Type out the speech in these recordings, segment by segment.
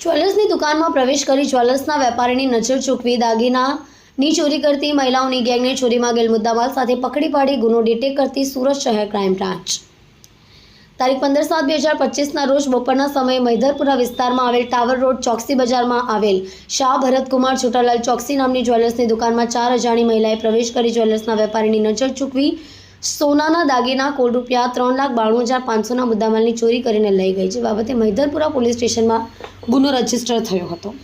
જ્વેલર્સની દુકાનમાં પ્રવેશ કરી જ્વેલર્સના વેપારીની નજર ચૂકવી દાગીનાની ચોરી કરતી મહિલાઓની ગેંગને ચોરીમાં ગયેલ મુદ્દામાલ સાથે પકડી પાડી ગુનો ડિટેક્ટ કરતી સુરત શહેર ક્રાઇમ બ્રાન્ચ તારીખ પંદર સાત બે હજાર પચીસના રોજ બપોરના સમયે મૈધરપુરા વિસ્તારમાં આવેલ ટાવર રોડ ચોકસી બજારમાં આવેલ શાહ ભરતકુમાર છોટાલાલ ચોકસી નામની જ્વેલર્સની દુકાનમાં ચાર અજાણી મહિલાએ પ્રવેશ કરી જ્વેલર્સના વેપારીની નજર ચૂકવી સોનાના દાગીના, કુલ રૂપિયા ત્રણ લાખ બાણું હજાર પાંચસોના મુદ્દામાલની ચોરી કરીને લઈ ગઈ, જે બાબતે મહિધરપુરા પોલીસ સ્ટેશનમાં ગુનો રજિસ્ટર થયો હતો.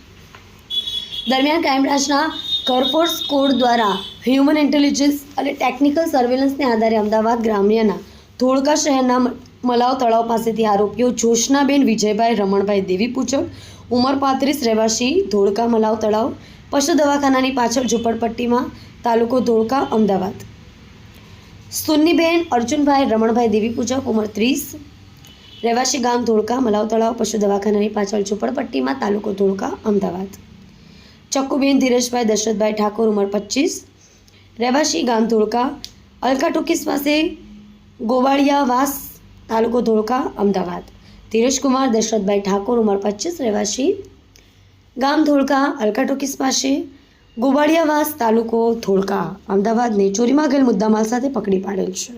દરમિયાન ક્રાઇમ બ્રાન્ચના કરફોર્સ કોડ દ્વારા હ્યુમન ઇન્ટેલિજન્સ અને ટેકનિકલ સર્વેલન્સને આધારે અમદાવાદ ગ્રામ્યના ધોળકા શહેરના મલાવ તળાવ પાસેથી આરોપીઓ જોશનાબેન વિજયભાઈ, રમણભાઈ દેવી પૂજક ઉંમર પાંત્રીસ રહેવાસી, ધોળકા મલાવ તળાવ, પશુ દવાખાનાની પાછળ ઝૂંપડપટ્ટીમાં તાલુકો ધોળકા, અમદાવાદ. સુન્નીબેન, અર્જુનભાઈ, રમણભાઈ, દેવી પૂજક, ઉંમર ત્રીસ. રહેવાસી ગામ ધોળકા, મલાવ તળાવ, પશુ દવાખાનાની પાછળ ઝુંપડપટ્ટીમાં તાલુકો ધોળકા, અમદાવાદ. ચક્કુબેન ધીરજભાઈ, દશરથભાઈ ઠાકોર, ઉંમર પચીસ. રહેવાસી ગામ ધોળકા અલકા ટોકીસ પાસે ગોવાળિયા વાસ, તાલુકો ધોળકા, અમદાવાદ. ધીરજકુમાર, દશરથભાઈ ઠાકોર, ઉંમર પચીસ, રહેવાસી ગામ ધોળકા અલકા ટોકીસ પાસે ગોવાળિયાવાસ તાલુકો ધોળકા અમદાવાદને ચોરીમાં ગયેલ મુદ્દામાલ સાથે પકડી પાડેલ છે.